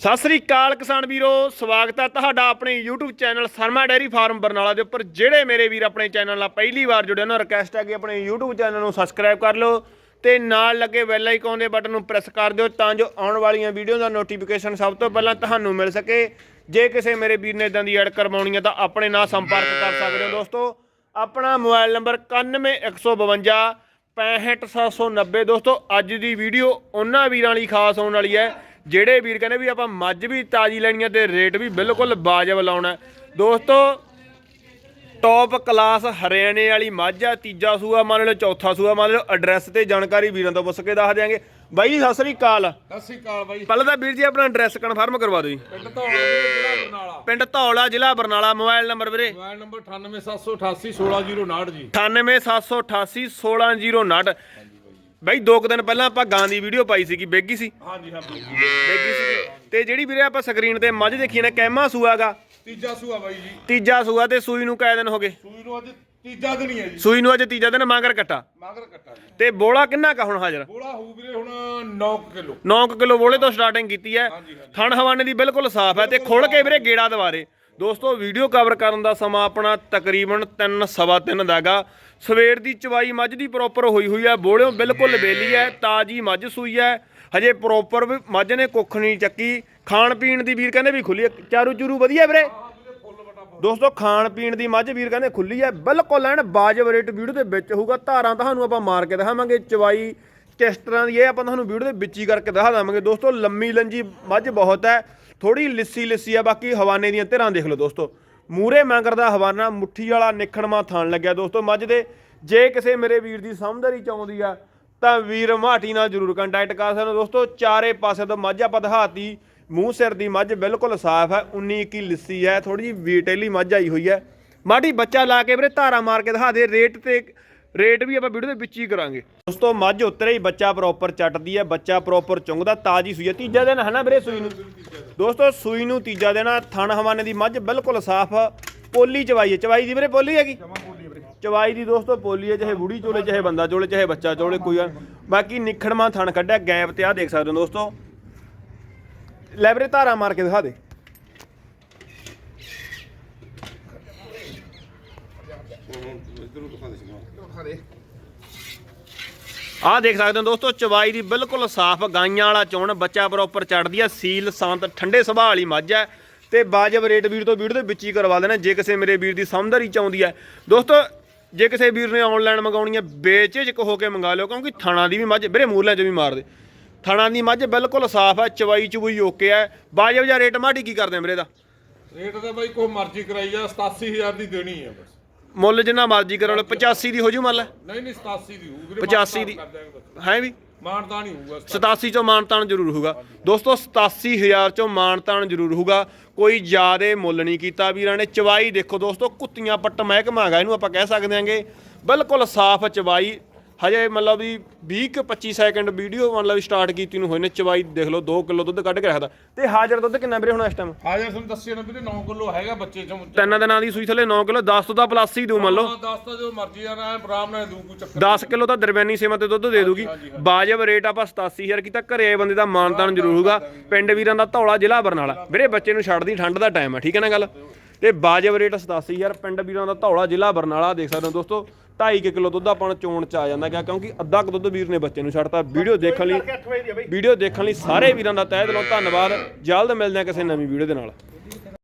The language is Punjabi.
ਸਤਿ ਸ੍ਰੀ ਅਕਾਲ ਕਿਸਾਨ ਵੀਰੋ, ਸਵਾਗਤ ਹੈ ਤੁਹਾਡਾ ਆਪਣੇ YouTube channel Sharma dairy farm Barnala ਦੇ ਉੱਪਰ। ਜਿਹੜੇ ਮੇਰੇ ਵੀਰ ਆਪਣੇ ਚੈਨਲ ਨਾਲ ਪਹਿਲੀ ਵਾਰ ਜੁੜੇ ਉਹਨਾਂ ਰਿਕਵੈਸਟ ਹੈ ਕਿ ਆਪਣੇ YouTube ਚੈਨਲ ਨੂੰ ਸਬਸਕ੍ਰਾਈਬ ਕਰ ਲਓ ਤੇ ਨਾਲ ਲੱਗੇ ਬੈਲ ਆਈਕਨ ਦੇ ਬਟਨ ਨੂੰ ਪ੍ਰੈਸ ਕਰ ਦਿਓ ਤਾਂ ਜੋ ਆਉਣ ਵਾਲੀਆਂ ਵੀਡੀਓ ਦਾ ਨੋਟੀਫਿਕੇਸ਼ਨ ਸਭ ਤੋਂ ਪਹਿਲਾਂ ਤੁਹਾਨੂੰ ਮਿਲ ਸਕੇ। ਜੇ ਕਿਸੇ ਮੇਰੇ ਵੀਰ ਨੇ ਇਦਾਂ ਦੀ ਐਡ ਕਰਵਾਉਣੀ ਹੈ ਤਾਂ ਆਪਣੇ ਨਾਲ ਸੰਪਰਕ ਕਰ ਸਕਦੇ ਹੋ ਦੋਸਤੋ। ਆਪਣਾ ਮੋਬਾਈਲ ਨੰਬਰ 91152 65790 ਦੋਸਤੋ, ਅੱਜ ਦੀ ਵੀਡੀਓ ਉਹਨਾਂ ਵੀਰਾਂ ਲਈ ਖਾਸ ਹੋਣ ਵਾਲੀ ਹੈ ਜਿਹੜੇ ਵੀਰ ਕਹਿੰਦੇ ਵੀ ਆਪਾਂ ਮੱਝ ਵੀ ਤਾਜੀ ਲੈਣੀ ਤੇ ਰੇਟ ਵੀ ਬਿਲਕੁਲ ਵਾਜਬ ਲਾਉਣਾ। ਦੋਸਤੋ ਟੌਪ ਕਲਾਸ ਹਰਿਆਣੇ ਵਾਲੀ ਮੱਝ ਆ ਤੀਜਾ ਸੂਆ ਮੰਨ ਲਓ ਚੌਥਾ ਸੂਆ ਮੰਨ ਲਓ ਐਡਰੈਸ ਤੇ ਜਾਣਕਾਰੀ ਵੀਰਾਂ ਤੋਂ ਪੁੱਛ ਕੇ ਦੱਸ ਦਿਆਂਗੇ। ਬਾਈ ਸਤਿ ਸ੍ਰੀ ਅਕਾਲ। ਸਤਿ ਸ਼੍ਰੀ ਅਕਾਲ ਬਾਈ। ਪਹਿਲਾਂ ਤਾਂ ਵੀਰ ਜੀ ਆਪਣਾ ਐਡਰੈਸ ਕਨਫਰਮ ਕਰਵਾ ਦਿਓ ਜੀ। ਪਿੰਡ ਧੌਲਾ ਜ਼ਿਲ੍ਹਾ ਬਰਨਾਲਾ। ਪਿੰਡ ਧੌਲਾ ਜ਼ਿਲ੍ਹਾ ਬਰਨਾਲਾ ਮੋਬਾਈਲ ਨੰਬਰ ਵੀਰੇ। ਮੋਬਾਈਲ ਨੰਬਰ 98788 16059 ਜੀ। 98788 16059 ਬਾਈ ਦੋ ਕੁ ਦਿਨ ਪਹਿਲਾਂ ਆਪਾਂ ਗਾਂ ਦੀ ਵੀਡੀਓ ਪਾਈ ਸੀਗੀ ਬੇਗੀ ਸੀ। ਹਾਂਜੀ ਹਾਂ ਬੇਗੀ। ਸੀ ਤੇ ਜਿਹੜੀ ਵੀਰੇ ਆਪਾਂ ਸਕਰੀਨ ਤੇ ਮੱਝ ਦੇਖੀ ਨਾ ਕਹਿਮਾ ਸੂਆਗਾ ਤੀਜਾ ਸੂਆ ਬਾਈ ਜੀ। ਤੀਜਾ ਸੂਆ ਤੇ ਸੂਈ ਨੂੰ ਕਾਇ ਦਿਨ ਹੋ ਗਏ? ਸੂਈ ਨੂੰ ਅੱਜ ਤੀਜਾ ਦਿਨ ਹੀ ਹੈ ਜੀ। ਸੂਈ ਨੂੰ ਅੱਜ ਤੀਜਾ ਦਿਨ ਮਾਂਗਰ ਕੱਟਾ। ਮਾਗਰ ਕੱਟਾ ਜੀ। ਤੇ ਬੋਲਾ ਕਿੰਨਾ ਕਾ ਹੁਣ ਹਾਜ਼ਰ? ਬੋਲਾ ਹੋਊ ਵੀਰੇ ਹੁਣ 9 ਕਿਲੋ। 9 ਕਿਲੋ ਬੋਲੇ ਤੋਂ ਸਟਾਰਟਿੰਗ ਕੀਤੀ ਹੈ। ਹਾਂਜੀ, ਹਾਂਜੀ। ਥਣ ਹਵਾਨੇ ਦੀ ਬਿਲਕੁਲ ਸਾਫ਼ ਹੈ ਤੇ ਖੁੱਲ ਕੇ ਵੀਰੇ ਗੇੜਾ ਦਵਾਰੇ ਦੋਸਤੋ ਵੀਡੀਓ ਕਵਰ ਕਰਨ ਦਾ ਸਮਾਂ ਆਪਣਾ ਤਕਰੀਬਨ 3 ਸਵਾ 3 ਦਾਗਾ ਸਵੇਰ ਦੀ ਚਵਾਈ ਮੱਝ ਦੀ ਪ੍ਰੋਪਰ ਹੋਈ ਹੋਈ ਹੈ। ਬੋਲਿਓ ਬਿਲਕੁਲ ਬੇਲੀ ਹੈ, ਤਾਜੀ ਮੱਝ ਸੂਈ ਹੈ। ਹਜੇ ਪ੍ਰੋਪਰ ਮੱਝ ਨੇ ਕੁੱਖ ਨਹੀਂ ਚੱਕੀ। ਖਾਣ ਪੀਣ ਦੀ ਵੀਰ ਕਹਿੰਦੇ ਵੀ ਖੁੱਲੀ ਹੈ। ਚਾਰੂ ਚੂਰੂ ਵਧੀਆ ਵੀਰੇ? ਦੋਸਤੋ, ਖਾਣ ਪੀਣ ਦੀ ਮੱਝ ਵੀਰ ਕਹਿੰਦੇ ਖੁੱਲੀ ਹੈ। ਬਿਲਕੁਲ ਐਨ ਬਾਜਬ ਰੇਟ ਵੀਡੀਓ ਦੇ ਵਿੱਚ ਹੋਊਗਾ। ਧਾਰਾਂ ਤੁਹਾਨੂੰ ਆਪਾਂ ਮਾਰ ਕੇ ਦਿਖਾਵਾਂਗੇ। ਚਵਾਈ ਕਿਸ ਤਰ੍ਹਾਂ ਦੀ ਇਹ ਆਪਾਂ ਤੁਹਾਨੂੰ ਵੀਡੀਓ ਦੇ ਵਿੱਚ ਹੀ ਕਰਕੇ ਦਿਖਾ ਦਾਂਗੇ। ਦੋਸਤੋ, ਲੰਮੀ ਲੰਜੀ ਮੱਝ ਬਹੁਤ ਹੈ। ਥੋੜੀ ਲਿੱਸੀ ਲਿੱਸੀ ਆ, ਬਾਕੀ ਹਵਾਨੇ ਦੀਆਂ ਧਿਰਾਂ ਦੇਖ ਲਓ ਦੋਸਤੋ। ਮੂਰੇ ਮੰਗਰ ਦਾ ਹਵਾਨਾ, ਮੁੱਠੀ ਵਾਲਾ ਨਿਖਣਮਾ ਥਾਣ ਲੱਗਿਆ ਦੋਸਤੋ। ਮੱਝ ਦੇ, ਜੇ ਕਿਸੇ ਮੇਰੇ ਵੀਰ ਦੀ ਸਮਝਦਾਰੀ ਚਾਹੁੰਦੀ ਆ, ਤਾਂ ਵੀਰ ਮਾਟੀ ਨਾਲ ਜਰੂਰ ਕੰਟੈਕਟ ਕਰ ਸਕਦੇ ਹੋ ਦੋਸਤੋ। ਚਾਰੇ ਪਾਸੇ ਤੋਂ ਮੱਝ ਆਪਾਂ ਦਿਖਾਤੀ। ਮੂੰਹ ਸਿਰ ਦੀ ਮੱਝ ਬਿਲਕੁਲ ਸਾਫ਼ ਹੈ 19 21 ਲਿੱਸੀ ਹੈ ਥੋੜੀ ਜਿਹੀ ਵੀਟੇਲੀ ਮੱਝ ਆਈ ਹੋਈ ਹੈ। ਮਾਟੀ ਬੱਚਾ ਲਾ ਕੇ ਵੀਰੇ, ਧਾਰਾ ਮਾਰ ਕੇ ਦਿਖਾ ਦੇ, ਰੇਟ ਤੇ ਰੇਟ ਵੀ ਆਪਾਂ ਵੀਡੀਓ ਦੇ ਵਿੱਚ ਹੀ ਕਰਾਂਗੇ। ਦੋਸਤੋ ਮੱਝ ਉਤਰੇ ਹੀ ਬੱਚਾ ਪ੍ਰੋਪਰ ਚੱਟਦੀ ਹੈ ਬੱਚਾ ਪ੍ਰੋਪਰ ਚੁੰਗਦਾ ਤਾਜੀ ਸੂਈ ਹੈ। ਤੀਜਾ ਦਿਨ ਹੈ ਨਾ ਵੀਰੇ ਸੂਈ ਨੂੰ? ਦੋਸਤੋ ਸੂਈ ਨੂੰ ਤੀਜਾ ਦਿਨ ਆ ਥਣ ਹਵਾਨੇ ਦੀ ਮੱਝ ਬਿਲਕੁਲ ਸਾਫ਼ ਪੋਲੀ ਚਵਾਈ ਹੈ। ਚਵਾਈ ਦੀ ਵੀਰੇ ਪੋਲੀ ਹੈਗੀ? ਚਵਾਈ ਦੀ ਦੋਸਤੋ ਪੋਲੀ ਹੈ ਚਾਹੇ ਬੁੜੀ ਚੋਲੇ ਚਾਹੇ ਬੰਦਾ ਚੋਲੇ ਚਾਹੇ ਬੱਚਾ ਚੋਲੇ ਕੋਈ ਬਾਕੀ ਨਿਖੜਮਾ ਥਣ ਕੱਢਿਆ ਗੈਪ ਤੇ ਆ ਦੇਖ ਸਕਦੇ ਹੋ ਦੋਸਤੋ। ਲੈਬਰੇ ਧਾਰਾ ਮਾਰ ਕੇ ਦਿਖਾ ਦੇ। ਆ ਦੇਖ ਸਕਦੇ ਹੋ ਦੋਸਤੋ, ਚਵਾਈ ਦੀ ਬਿਲਕੁਲ ਸਾਫ਼ ਗਾਈਆਂ ਵਾਲਾ ਚੋਣ, ਬੱਚਾ ਪ੍ਰੋਪਰ ਚੜਦੀ ਆ, ਸੀਲ, ਸੰਤ, ਠੰਡੇ ਸੁਭਾਅ ਵਾਲੀ ਮੱਝ ਹੈ ਤੇ ਬਾਜਬ ਰੇਟ ਵੀਰ ਤੋਂ ਵੀਰ ਦੇ ਵਿੱਚ ਹੀ ਕਰਵਾ ਦੇਣਾ, ਜੇ ਕਿਸੇ ਮੇਰੇ ਵੀਰ ਦੀ ਸਮਝਦਾਰੀ ਚਾਹੁੰਦੀ ਹੈ ਦੋਸਤੋ, ਜੇ ਕਿਸੇ ਵੀਰ ਨੇ ਆਨਲਾਈਨ ਮੰਗਾਉਣੀ ਹੈ ਬੇਚਿਜਕ ਹੋ ਕੇ ਮੰਗਾ ਲਿਓ, ਕਿਉਂਕਿ ਥਣਾ ਦੀ ਵੀ ਮੱਝ, ਵੀਰੇ ਮੂਰਲਿਆਂ 'ਚ ਵੀ ਮਾਰ ਦੇ। ਥਣਾ ਦੀ ਮੱਝ ਬਿਲਕੁਲ ਸਾਫ਼ ਹੈ ਚਵਾਈ ਚੁਬਈ ਓਕੇ ਹੈ ਬਾਜਬ ਜਾਂ ਰੇਟ ਮਾੜੀ ਕੀ ਕਰਦੇ ਆ ਵੀਰੇ ਦਾ? ਰੇਟ ਤਾਂ ਬਾਈ, ਕੋਈ ਮਰਜ਼ੀ ਕਰਾਈ ਜਾ 87000 ਦੀ ਦੇਣੀ ਹੈ ਬਸ। ਮੁੱਲ ਜਿੰਨਾ ਮਰਜ਼ੀ ਕਰੋ 85 ਦੀ ਹੋ ਜੂ ਮੰਨ ਲੈ ਨਹੀਂ ਨਹੀਂ 87 ਦੀ ਹੋਊ ਵੀਰੇ 85 ਦੀ ਹੈ ਵੀ? ਮਾਨਤਾ ਨਹੀਂ ਹੋਊਗਾ 87 ਚੋਂ ਮਾਨਤਾਨ ਜ਼ਰੂਰ ਹੋਊਗਾ। ਦੋਸਤੋ 87000 ਚੋਂ ਮਾਨਤਾਨ ਜ਼ਰੂਰ ਹੋਊਗਾ। ਕੋਈ ਜ਼ਿਆਦੇ ਮੁੱਲ ਨਹੀਂ ਕੀਤਾ ਵੀਰਾਂ ਨੇ। ਚਵਾਈ ਦੇਖੋ ਦੋਸਤੋ ਕੁੱਤੀਆਂ ਪੱਟ ਮਹਿਕਮਾ ਹੈਗਾ ਇਹਨੂੰ ਆਪਾਂ ਕਹਿ ਸਕਦੇ ਹਾਂਗੇ। ਬਿਲਕੁਲ ਸਾਫ਼ ਚਵਾਈ ਹਜੇ ਮਤਲਬ ਵੀ 20 ਕੁ 25 ਸੈਕਿੰਡ ਵੀਡੀਓ ਮਤਲਬ ਸਟਾਰਟ ਕੀਤੀ ਨੂੰ ਹੋਏ ਨੇ ਚਵਾਈ ਦੇਖ ਲਓ 2 ਕਿਲੋ ਦੁੱਧ ਕੱਢ ਕੇ ਰੱਖਦਾ। ਤੇ ਹਾਜ਼ਰ ਦੁੱਧ ਕਿੰਨਾ ਵੀਰੇ ਹੁਣ ਇਸ ਟਾਈਮ ਹਾਜ਼ਰ ਤੁਹਾਨੂੰ ਦੱਸਿਆ ਨਾ ਵੀਰੇ 9 ਕਿਲੋ ਹੈਗਾ ਬੱਚੇ ਚੋਂ। ਤਿੰਨ ਦਿਨਾਂ ਦੀ ਸੂਈ ਥੱਲੇ 9 ਕਿਲੋ 10 ਤੋਂ ਤਾਂ ਪਲੱਸ ਹੀ ਦੂ ਮੰਨ ਲਓ। 10 ਤਾਂ ਜੋ ਮਰਜ਼ੀ ਆ ਨਾ ਆਰਾਮ ਨਾਲ ਦੂ ਕੋਈ ਚੱਕਰ 10 ਕਿਲੋ ਤਾਂ ਦਰਮਿਆਨੀ ਸੀਮਾ ਤੇ ਦੁੱਧ ਦੇ ਦੂਗੀ ਬਾਜਬ ਰੇਟ ਆਪਾਂ 87000 ਕੀਤਾ ਘਰੇ ਆਏ ਬੰਦੇ ਦਾ ਮਾਨਤਾਨ ਜ਼ਰੂਰ ਹੋਊਗਾ। ਪਿੰਡ ਵੀਰਾਂ ਦਾ ਧੌਲਾ ਜ਼ਿਲ੍ਹਾ ਬਰਨਾਲਾ। ਵੀਰੇ ਬੱਚੇ ਨੂੰ ਛੱਡਦੀ ਠੰਡ ਦਾ ਟਾਈਮ ਹੈ ਠੀਕ ਹੈ ਨਾ ਗੱਲ? ਤੇ ਬਾਜਬ ਰੇਟ 87000 ਪਿੰਡ ਵੀਰਾਂ ਦਾ ਧੌਲਾ ਜ਼ਿਲ੍ਹਾ ਬਰਨਾਲਾ ਦੇਖ ਸਕਦੇ ਹੋ ਦੋਸਤੋ 2.5 ਕਿਲੋ ਦੁੱਧ ਆਪਾਂ ਚੋਣ ਚ ਆ ਜਾਂਦਾ ਗਿਆ ਕਿਉਂਕਿ ਅੱਧਾ ਕੁ ਦੁੱਧ ਵੀਰ ਨੇ ਬੱਚੇ ਨੂੰ ਛੱਡਤਾ। ਵੀਡੀਓ ਦੇਖਣ ਲਈ ਵੀਡੀਓ ਦੇਖਣ ਲਈ ਸਾਰੇ ਵੀਰਾਂ ਦਾ ਤਹਿ ਦਿਲੋਂ ਧੰਨਵਾਦ। ਜਲਦ ਮਿਲਦੇ ਹਾਂ ਕਿਸੇ ਨਵੀਂ ਵੀਡੀਓ ਦੇ ਨਾਲ।